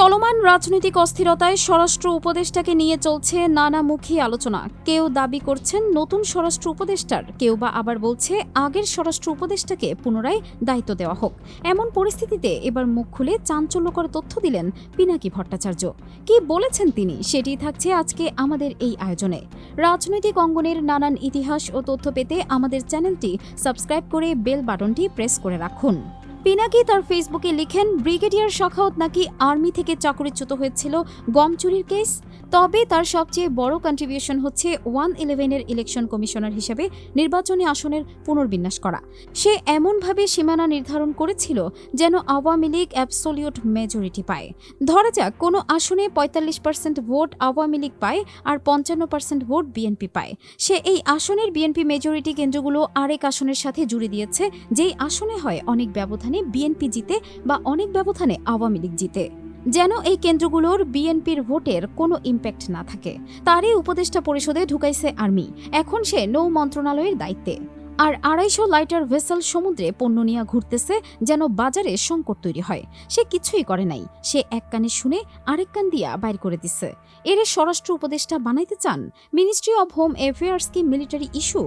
চলমান রাজনৈতিক অস্থিরতায় স্বরাষ্ট্র উপদেষ্টাকে নিয়ে চলছে নানামুখী আলোচনা। কেউ দাবি করছেন নতুন স্বরাষ্ট্র উপদেষ্টার, কেউ বা আবার বলছে আগের স্বরাষ্ট্র উপদেষ্টাকে পুনরায় দায়িত্ব দেওয়া হোক। এমন পরিস্থিতিতে এবার মুখ খুলে চাঞ্চল্যকর তথ্য দিলেন পিনাকি ভট্টাচার্য। কি বলেছেন তিনি? সেটি থাকছে আজকে আমাদের এই আয়োজনে। রাজনৈতিক অঙ্গনের নানান ইতিহাস ও তথ্য পেতে আমাদের চ্যানেলটি সাবস্ক্রাইব করে বেল বাটনটি প্রেস করে রাখুন। পিনাকি তার ফেসবুকে লিখেন, ব্রিগেডিয়ার শাখাওয়াত নাকি আর্মি থেকে চাকরিচ্যুত হয়েছিল গম চুরির কেস? তবে তার সবচেয়ে বড় কন্ট্রিবিউশন হচ্ছে ওয়ান ইলেভেনের ইলেকশন কমিশনার হিসেবে নির্বাচনী আসনের পুনর্বিন্যাস করা। সে এমনভাবে সীমানা নির্ধারণ করেছিল যেন আওয়ামী লীগ অ্যাবসোলিউট মেজরিটি পায়। ধরা যাক, কোনো আসনে পঁয়তাল্লিশ পার্সেন্ট ভোট আওয়ামী লীগ পায় আর পঞ্চান্ন পার্সেন্ট ভোট বিএনপি পায়। সে এই আসনের বিএনপি মেজরিটি কেন্দ্রগুলো আরেক আসনের সাথে জুড়ে দিয়েছে, যেই আসনে হয় অনেক ব্যবধানে। বিএনপি জিতে বা অনেক ব্যবধানে আওয়ামী লীগ জিতে। যেন এই কেন্দ্রগুলোর বিএনপির ভোটের কোনো ইম্প্যাক্ট না থাকে। তারই উপদেষ্টা পরিষদে ঢুকাইছে আর্মি। এখন সে নৌ মন্ত্রণালয়ের দায়িত্বে। আর আড়াইশো লাইটার ভেসেল সমুদ্রে পণ্য নিয়ে ঘুরতেছে যেন বাজারে সংকট তৈরি হয়। সে কিছুই করে নাই। সে এক কানে শুনে আরেক কান দিয়া বাইর করে দিছে। এর স্বরাষ্ট্র উপদেষ্টা বানাইতে চান? মিনিস্ট্রি অব হোম অ্যাফেয়ার্স কি মিলিটারি ইস্যু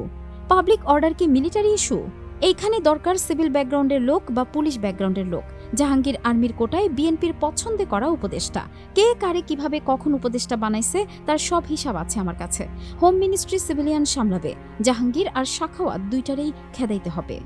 পাবলিক অর্ডার কি মিলিটারি ইস্যু এইখানে দরকার সিভিল ব্যাকগ্রাউন্ডের লোক বা পুলিশ ব্যাকগ্রাউন্ডের লোক। জাহাঙ্গীর আর্মির কোটায় বিএনপির পছন্দে করা উপদেষ্টা। কে, কারে, কীভাবে, কখন উপদেষ্টা বানাইছে, তার সব হিসাব আছে আমার কাছে। হোম মিনিস্ট্রি সিভিলিয়ান সামলাবে। জাহাঙ্গীর আর শাখাওয়াত দুইটারেই খেদাইতে হবে।